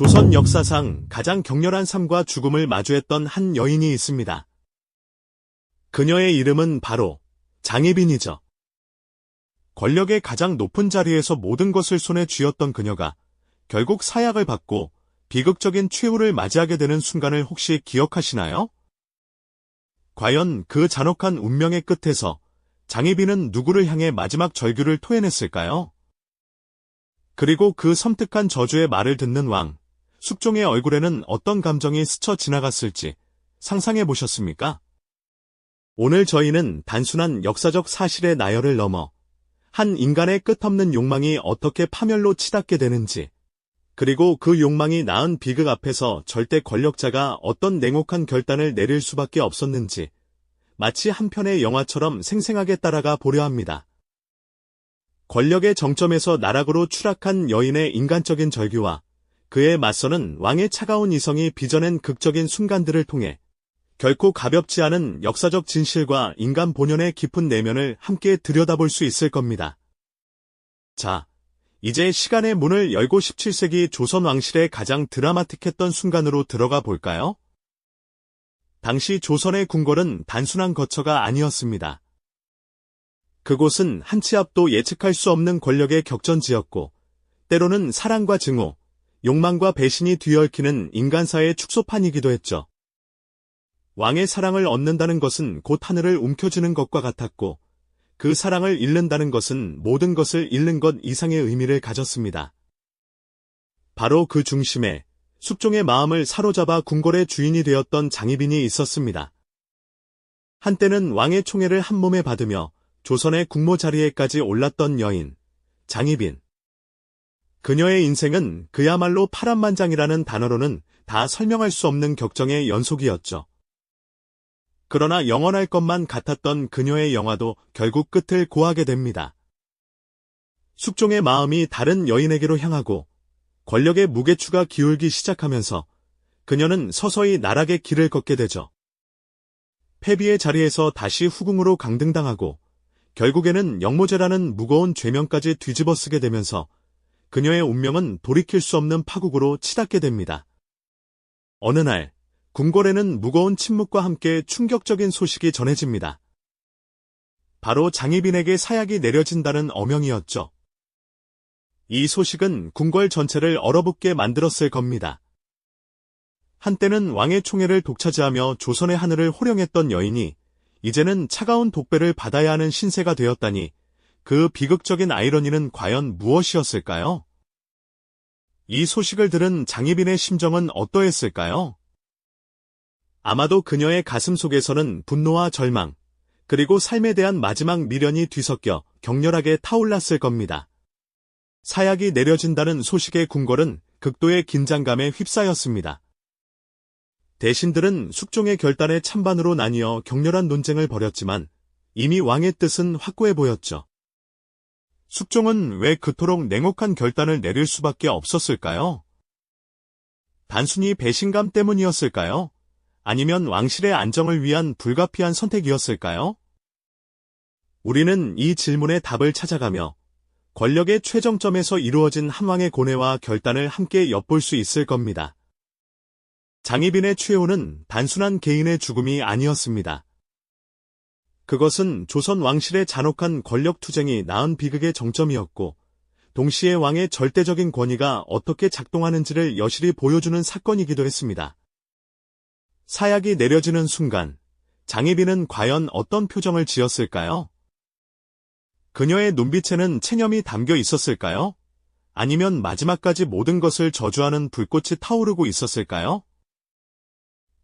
조선 역사상 가장 격렬한 삶과 죽음을 마주했던 한 여인이 있습니다. 그녀의 이름은 바로 장희빈이죠. 권력의 가장 높은 자리에서 모든 것을 손에 쥐었던 그녀가 결국 사약을 받고 비극적인 최후를 맞이하게 되는 순간을 혹시 기억하시나요? 과연 그 잔혹한 운명의 끝에서 장희빈은 누구를 향해 마지막 절규를 토해냈을까요? 그리고 그 섬뜩한 저주의 말을 듣는 왕, 숙종의 얼굴에는 어떤 감정이 스쳐 지나갔을지 상상해 보셨습니까? 오늘 저희는 단순한 역사적 사실의 나열을 넘어 한 인간의 끝없는 욕망이 어떻게 파멸로 치닫게 되는지, 그리고 그 욕망이 낳은 비극 앞에서 절대 권력자가 어떤 냉혹한 결단을 내릴 수밖에 없었는지, 마치 한 편의 영화처럼 생생하게 따라가 보려 합니다. 권력의 정점에서 나락으로 추락한 여인의 인간적인 절규와 그에 맞서는 왕의 차가운 이성이 빚어낸 극적인 순간들을 통해 결코 가볍지 않은 역사적 진실과 인간 본연의 깊은 내면을 함께 들여다볼 수 있을 겁니다. 자, 이제 시간의 문을 열고 17세기 조선 왕실의 가장 드라마틱했던 순간으로 들어가 볼까요? 당시 조선의 궁궐은 단순한 거처가 아니었습니다. 그곳은 한 치 앞도 예측할 수 없는 권력의 격전지였고, 때로는 사랑과 증오, 욕망과 배신이 뒤얽히는 인간사의 축소판이기도 했죠. 왕의 사랑을 얻는다는 것은 곧 하늘을 움켜쥐는 것과 같았고, 그 사랑을 잃는다는 것은 모든 것을 잃는 것 이상의 의미를 가졌습니다. 바로 그 중심에 숙종의 마음을 사로잡아 궁궐의 주인이 되었던 장희빈이 있었습니다. 한때는 왕의 총애를 한 몸에 받으며 조선의 국모 자리에까지 올랐던 여인, 장희빈. 그녀의 인생은 그야말로 파란만장이라는 단어로는 다 설명할 수 없는 격정의 연속이었죠. 그러나 영원할 것만 같았던 그녀의 영화도 결국 끝을 고하게 됩니다. 숙종의 마음이 다른 여인에게로 향하고 권력의 무게추가 기울기 시작하면서 그녀는 서서히 나락의 길을 걷게 되죠. 패비의 자리에서 다시 후궁으로 강등당하고 결국에는 영모제라는 무거운 죄명까지 뒤집어 쓰게 되면서 그녀의 운명은 돌이킬 수 없는 파국으로 치닫게 됩니다. 어느 날 궁궐에는 무거운 침묵과 함께 충격적인 소식이 전해집니다. 바로 장희빈에게 사약이 내려진다는 어명이었죠. 이 소식은 궁궐 전체를 얼어붙게 만들었을 겁니다. 한때는 왕의 총애를 독차지하며 조선의 하늘을 호령했던 여인이 이제는 차가운 독배를 받아야 하는 신세가 되었다니 그 비극적인 아이러니는 과연 무엇이었을까요? 이 소식을 들은 장희빈의 심정은 어떠했을까요? 아마도 그녀의 가슴 속에서는 분노와 절망, 그리고 삶에 대한 마지막 미련이 뒤섞여 격렬하게 타올랐을 겁니다. 사약이 내려진다는 소식의 궁궐은 극도의 긴장감에 휩싸였습니다. 대신들은 숙종의 결단에 찬반으로 나뉘어 격렬한 논쟁을 벌였지만 이미 왕의 뜻은 확고해 보였죠. 숙종은 왜 그토록 냉혹한 결단을 내릴 수밖에 없었을까요? 단순히 배신감 때문이었을까요? 아니면 왕실의 안정을 위한 불가피한 선택이었을까요? 우리는 이 질문의 답을 찾아가며 권력의 최정점에서 이루어진 한왕의 고뇌와 결단을 함께 엿볼 수 있을 겁니다. 장희빈의 최후는 단순한 개인의 죽음이 아니었습니다. 그것은 조선 왕실의 잔혹한 권력 투쟁이 낳은 비극의 정점이었고, 동시에 왕의 절대적인 권위가 어떻게 작동하는지를 여실히 보여주는 사건이기도 했습니다. 사약이 내려지는 순간 장희빈은 과연 어떤 표정을 지었을까요? 그녀의 눈빛에는 체념이 담겨 있었을까요? 아니면 마지막까지 모든 것을 저주하는 불꽃이 타오르고 있었을까요?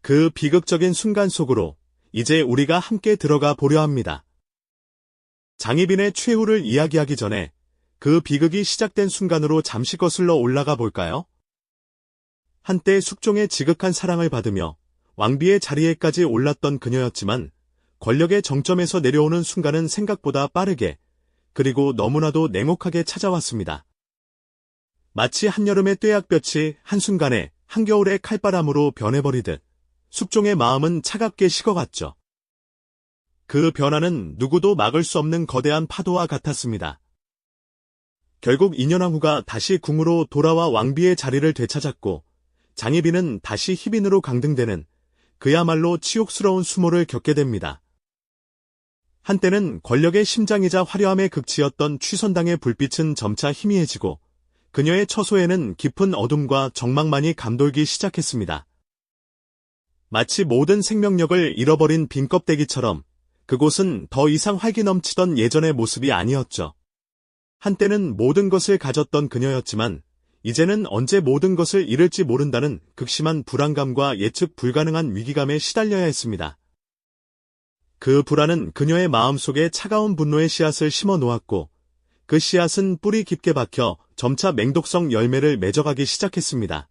그 비극적인 순간 속으로 이제 우리가 함께 들어가 보려 합니다. 장희빈의 최후를 이야기하기 전에 그 비극이 시작된 순간으로 잠시 거슬러 올라가 볼까요? 한때 숙종의 지극한 사랑을 받으며 왕비의 자리에까지 올랐던 그녀였지만 권력의 정점에서 내려오는 순간은 생각보다 빠르게 그리고 너무나도 냉혹하게 찾아왔습니다. 마치 한여름의 떼약볕이 한순간에 한겨울의 칼바람으로 변해버리듯 숙종의 마음은 차갑게 식어갔죠. 그 변화는 누구도 막을 수 없는 거대한 파도와 같았습니다. 결국 인현왕후가 다시 궁으로 돌아와 왕비의 자리를 되찾았고 장희빈은 다시 희빈으로 강등되는 그야말로 치욕스러운 수모를 겪게 됩니다. 한때는 권력의 심장이자 화려함의 극치였던 취선당의 불빛은 점차 희미해지고 그녀의 처소에는 깊은 어둠과 정막만이 감돌기 시작했습니다. 마치 모든 생명력을 잃어버린 빈 껍데기처럼 그곳은 더 이상 활기 넘치던 예전의 모습이 아니었죠. 한때는 모든 것을 가졌던 그녀였지만 이제는 언제 모든 것을 잃을지 모른다는 극심한 불안감과 예측 불가능한 위기감에 시달려야 했습니다. 그 불안은 그녀의 마음속에 차가운 분노의 씨앗을 심어 놓았고 그 씨앗은 뿌리 깊게 박혀 점차 맹독성 열매를 맺어가기 시작했습니다.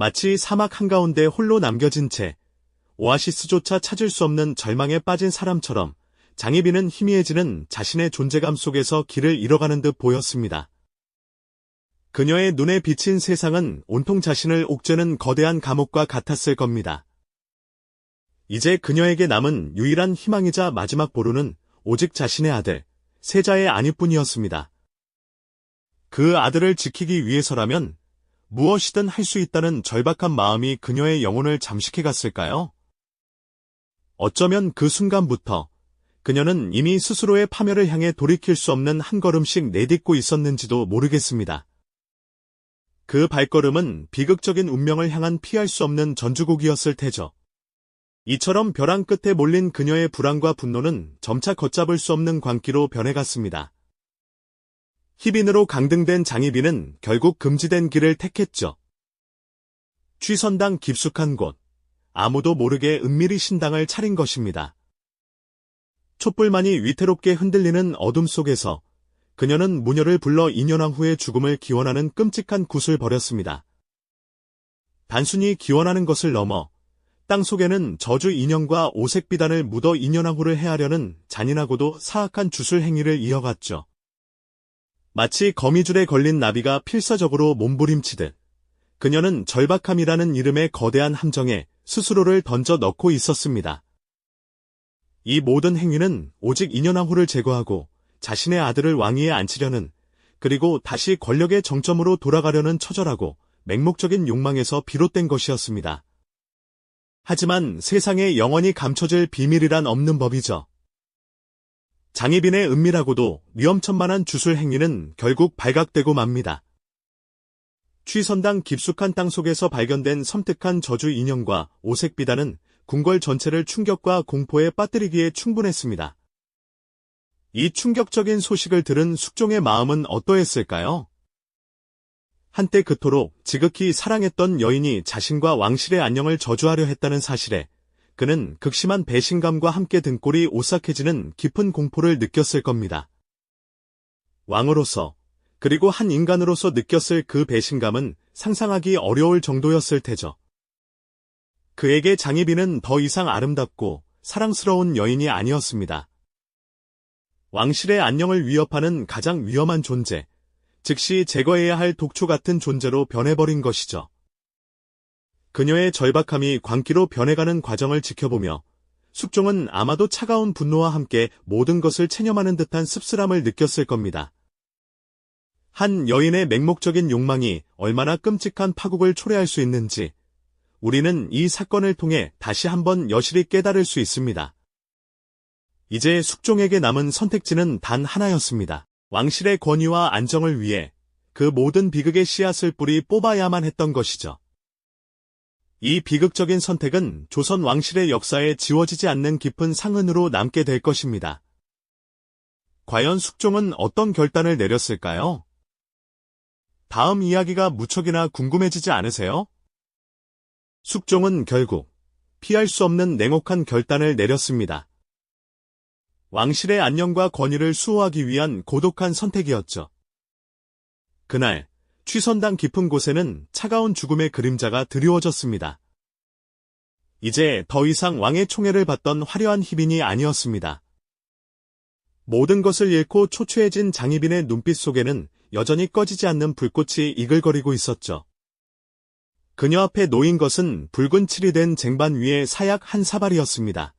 마치 사막 한가운데 홀로 남겨진 채 오아시스조차 찾을 수 없는 절망에 빠진 사람처럼 장희빈은 희미해지는 자신의 존재감 속에서 길을 잃어가는 듯 보였습니다. 그녀의 눈에 비친 세상은 온통 자신을 옥죄는 거대한 감옥과 같았을 겁니다. 이제 그녀에게 남은 유일한 희망이자 마지막 보루는 오직 자신의 아들, 세자의 아니뿐이었습니다. 그 아들을 지키기 위해서라면 무엇이든 할 수 있다는 절박한 마음이 그녀의 영혼을 잠식해 갔을까요? 어쩌면 그 순간부터 그녀는 이미 스스로의 파멸을 향해 돌이킬 수 없는 한 걸음씩 내딛고 있었는지도 모르겠습니다. 그 발걸음은 비극적인 운명을 향한 피할 수 없는 전주곡이었을 테죠. 이처럼 벼랑 끝에 몰린 그녀의 불안과 분노는 점차 걷잡을 수 없는 광기로 변해갔습니다. 희빈으로 강등된 장희빈은 결국 금지된 길을 택했죠. 취선당 깊숙한 곳, 아무도 모르게 은밀히 신당을 차린 것입니다. 촛불만이 위태롭게 흔들리는 어둠 속에서 그녀는 무녀를 불러 인연왕후의 죽음을 기원하는 끔찍한 굿을 벌였습니다. 단순히 기원하는 것을 넘어 땅 속에는 저주 인형과 오색 비단을 묻어 인연왕후를 해하려는 잔인하고도 사악한 주술 행위를 이어갔죠. 마치 거미줄에 걸린 나비가 필사적으로 몸부림치듯 그녀는 절박함이라는 이름의 거대한 함정에 스스로를 던져 넣고 있었습니다. 이 모든 행위는 오직 인연왕후를 제거하고 자신의 아들을 왕위에 앉히려는 그리고 다시 권력의 정점으로 돌아가려는 처절하고 맹목적인 욕망에서 비롯된 것이었습니다. 하지만 세상에 영원히 감춰질 비밀이란 없는 법이죠. 장희빈의 은밀하고도 위험천만한 주술 행위는 결국 발각되고 맙니다. 취선당 깊숙한 땅 속에서 발견된 섬뜩한 저주 인형과 오색 비단은 궁궐 전체를 충격과 공포에 빠뜨리기에 충분했습니다. 이 충격적인 소식을 들은 숙종의 마음은 어떠했을까요? 한때 그토록 지극히 사랑했던 여인이 자신과 왕실의 안녕을 저주하려 했다는 사실에 그는 극심한 배신감과 함께 등골이 오싹해지는 깊은 공포를 느꼈을 겁니다. 왕으로서 그리고 한 인간으로서 느꼈을 그 배신감은 상상하기 어려울 정도였을 테죠. 그에게 장희빈은 더 이상 아름답고 사랑스러운 여인이 아니었습니다. 왕실의 안녕을 위협하는 가장 위험한 존재, 즉시 제거해야 할 독초 같은 존재로 변해버린 것이죠. 그녀의 절박함이 광기로 변해가는 과정을 지켜보며 숙종은 아마도 차가운 분노와 함께 모든 것을 체념하는 듯한 씁쓸함을 느꼈을 겁니다. 한 여인의 맹목적인 욕망이 얼마나 끔찍한 파국을 초래할 수 있는지 우리는 이 사건을 통해 다시 한번 여실히 깨달을 수 있습니다. 이제 숙종에게 남은 선택지는 단 하나였습니다. 왕실의 권위와 안정을 위해 그 모든 비극의 씨앗을 뿌리 뽑아야만 했던 것이죠. 이 비극적인 선택은 조선 왕실의 역사에 지워지지 않는 깊은 상흔으로 남게 될 것입니다. 과연 숙종은 어떤 결단을 내렸을까요? 다음 이야기가 무척이나 궁금해지지 않으세요? 숙종은 결국 피할 수 없는 냉혹한 결단을 내렸습니다. 왕실의 안녕과 권위를 수호하기 위한 고독한 선택이었죠. 그날 취선당 깊은 곳에는 차가운 죽음의 그림자가 드리워졌습니다. 이제 더 이상 왕의 총애를 받던 화려한 희빈이 아니었습니다. 모든 것을 잃고 초췌해진 장희빈의 눈빛 속에는 여전히 꺼지지 않는 불꽃이 이글거리고 있었죠. 그녀 앞에 놓인 것은 붉은 칠이 된 쟁반 위에 사약 한 사발이었습니다.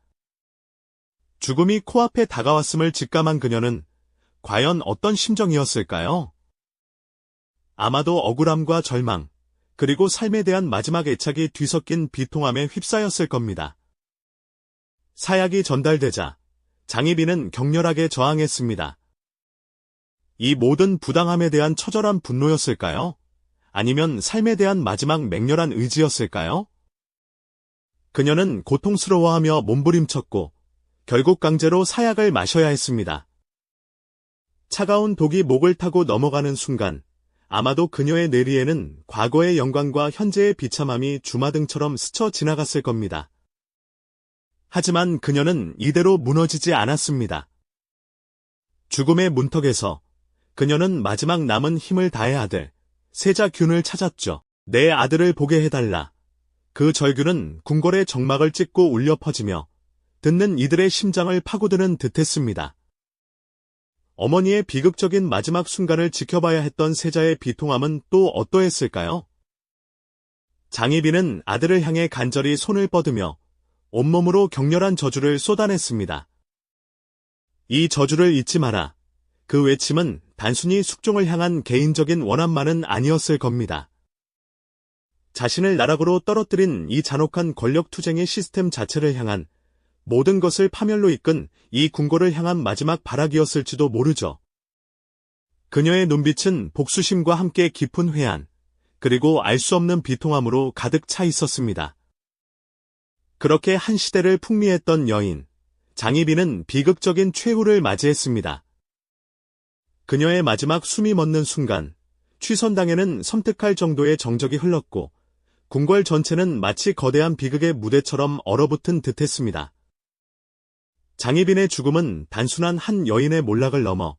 죽음이 코앞에 다가왔음을 직감한 그녀는 과연 어떤 심정이었을까요? 아마도 억울함과 절망, 그리고 삶에 대한 마지막 애착이 뒤섞인 비통함에 휩싸였을 겁니다. 사약이 전달되자 장희빈은 격렬하게 저항했습니다. 이 모든 부당함에 대한 처절한 분노였을까요? 아니면 삶에 대한 마지막 맹렬한 의지였을까요? 그녀는 고통스러워하며 몸부림쳤고 결국 강제로 사약을 마셔야 했습니다. 차가운 독이 목을 타고 넘어가는 순간 아마도 그녀의 뇌리에는 과거의 영광과 현재의 비참함이 주마등처럼 스쳐 지나갔을 겁니다. 하지만 그녀는 이대로 무너지지 않았습니다. 죽음의 문턱에서 그녀는 마지막 남은 힘을 다해 아들, 세자균을 찾았죠. 내 아들을 보게 해달라. 그 절규는 궁궐의 정막을 찍고 울려 퍼지며 듣는 이들의 심장을 파고드는 듯했습니다. 어머니의 비극적인 마지막 순간을 지켜봐야 했던 세자의 비통함은 또 어떠했을까요? 장희빈은 아들을 향해 간절히 손을 뻗으며 온몸으로 격렬한 저주를 쏟아냈습니다. 이 저주를 잊지 마라. 그 외침은 단순히 숙종을 향한 개인적인 원함만은 아니었을 겁니다. 자신을 나락으로 떨어뜨린 이 잔혹한 권력 투쟁의 시스템 자체를 향한 모든 것을 파멸로 이끈 이 궁궐을 향한 마지막 발악이었을지도 모르죠. 그녀의 눈빛은 복수심과 함께 깊은 회한, 그리고 알 수 없는 비통함으로 가득 차 있었습니다. 그렇게 한 시대를 풍미했던 여인, 장희빈은 비극적인 최후를 맞이했습니다. 그녀의 마지막 숨이 멎는 순간, 취선당에는 섬뜩할 정도의 정적이 흘렀고, 궁궐 전체는 마치 거대한 비극의 무대처럼 얼어붙은 듯했습니다. 장희빈의 죽음은 단순한 한 여인의 몰락을 넘어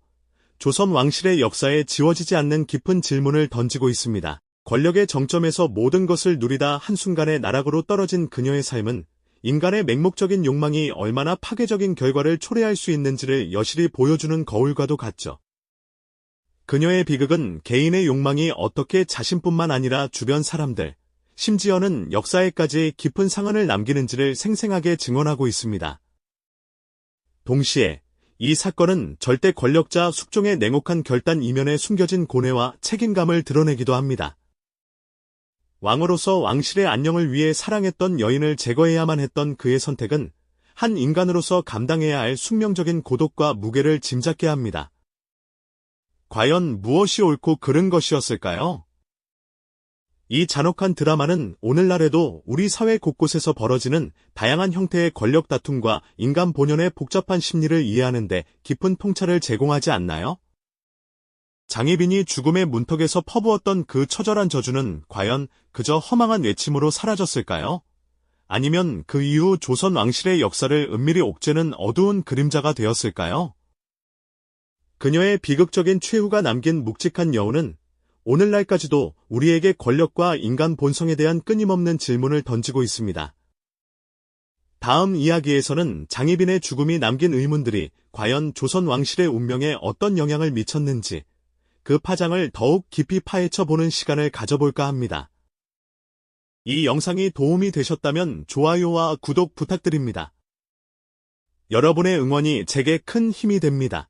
조선 왕실의 역사에 지워지지 않는 깊은 질문을 던지고 있습니다. 권력의 정점에서 모든 것을 누리다 한순간에 나락으로 떨어진 그녀의 삶은 인간의 맹목적인 욕망이 얼마나 파괴적인 결과를 초래할 수 있는지를 여실히 보여주는 거울과도 같죠. 그녀의 비극은 개인의 욕망이 어떻게 자신뿐만 아니라 주변 사람들, 심지어는 역사에까지 깊은 상흔을 남기는지를 생생하게 증언하고 있습니다. 동시에 이 사건은 절대 권력자 숙종의 냉혹한 결단 이면에 숨겨진 고뇌와 책임감을 드러내기도 합니다. 왕으로서 왕실의 안녕을 위해 사랑했던 여인을 제거해야만 했던 그의 선택은 한 인간으로서 감당해야 할 숙명적인 고독과 무게를 짐작게 합니다. 과연 무엇이 옳고 그른 것이었을까요? 이 잔혹한 드라마는 오늘날에도 우리 사회 곳곳에서 벌어지는 다양한 형태의 권력 다툼과 인간 본연의 복잡한 심리를 이해하는데 깊은 통찰을 제공하지 않나요? 장희빈이 죽음의 문턱에서 퍼부었던 그 처절한 저주는 과연 그저 허망한 외침으로 사라졌을까요? 아니면 그 이후 조선 왕실의 역사를 은밀히 옥죄는 어두운 그림자가 되었을까요? 그녀의 비극적인 최후가 남긴 묵직한 여운은 오늘날까지도 우리에게 권력과 인간 본성에 대한 끊임없는 질문을 던지고 있습니다. 다음 이야기에서는 장희빈의 죽음이 남긴 의문들이 과연 조선 왕실의 운명에 어떤 영향을 미쳤는지 그 파장을 더욱 깊이 파헤쳐 보는 시간을 가져볼까 합니다. 이 영상이 도움이 되셨다면 좋아요와 구독 부탁드립니다. 여러분의 응원이 제게 큰 힘이 됩니다.